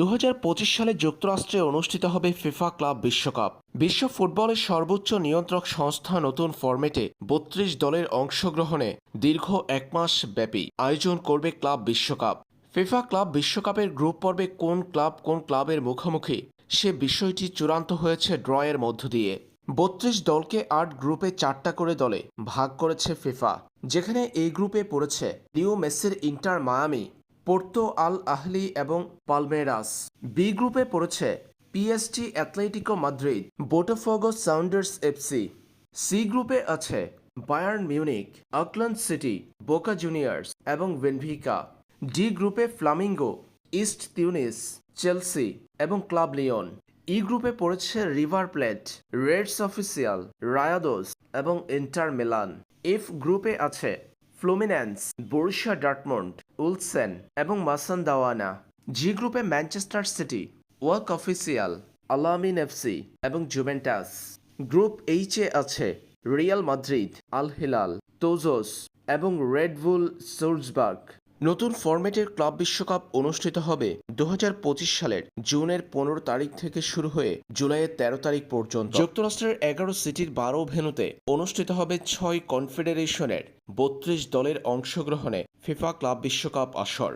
দু হাজার পঁচিশ সালে যুক্তরাষ্ট্রে অনুষ্ঠিত হবে ফিফা ক্লাব বিশ্বকাপ। বিশ্ব ফুটবলের সর্বোচ্চ নিয়ন্ত্রক সংস্থা নতুন ফরম্যাটে বত্রিশ দলের অংশগ্রহণে দীর্ঘ এক মাস ব্যাপী আয়োজন করবে ক্লাব বিশ্বকাপ। ফিফা ক্লাব বিশ্বকাপের গ্রুপ পর্বে কোন ক্লাব কোন ক্লাবের মুখোমুখি, সে বিষয়টি চূড়ান্ত হয়েছে ড্রয়ের মধ্য দিয়ে। বত্রিশ দলকে আট গ্রুপে চারটা করে দলে ভাগ করেছে ফিফা, যেখানে এই গ্রুপে পড়েছে লিও মেসির ইন্টার মায়ামি পোর্তো আল আহলি এবং পালমেরাস। বি গ্রুপে পড়েছে PSG Atletico Madrid Botafogo Sounders FC C গ্রুপে আছে Bayern Munich Auckland City Boca Juniors এবং ভেনভিকা ডি গ্রুপে ফ্লামিঙ্গো ইস্ট তিউনিস চেলসি এবং ক্লাব লিওন ই গ্রুপে পড়েছে River Plate Reds official Rayados এবং ইন্টার মিলান এফ গ্রুপে আছে ফ্লুমিন্যান্স বরুশিয়া ডার্টমন্ড, উলসেন এবং মাসান দাওয়ানা জি গ্রুপে ম্যানচেস্টার সিটি, ওয়ার্ক অফিসিয়াল, আলামিন এফসি এবং জুভেন্টাস। গ্রুপ এইচে আছে রিয়াল মাদ্রিদ আল হিলাল তোজোস এবং রেডবুল সোলসবার্গ নতুন ফরম্যাটের ক্লাব বিশ্বকাপ অনুষ্ঠিত হবে দু হাজার পঁচিশ সালের জুনের পনেরো তারিখ থেকে শুরু হয়ে জুলাইয়ের তেরো তারিখ পর্যন্ত। যুক্তরাষ্ট্রের এগারো সিটির বারো ভেনুতে অনুষ্ঠিত হবে ছয় কনফেডারেশনের বত্রিশ দলের অংশগ্রহণে ফিফা ক্লাব বিশ্বকাপ আসর।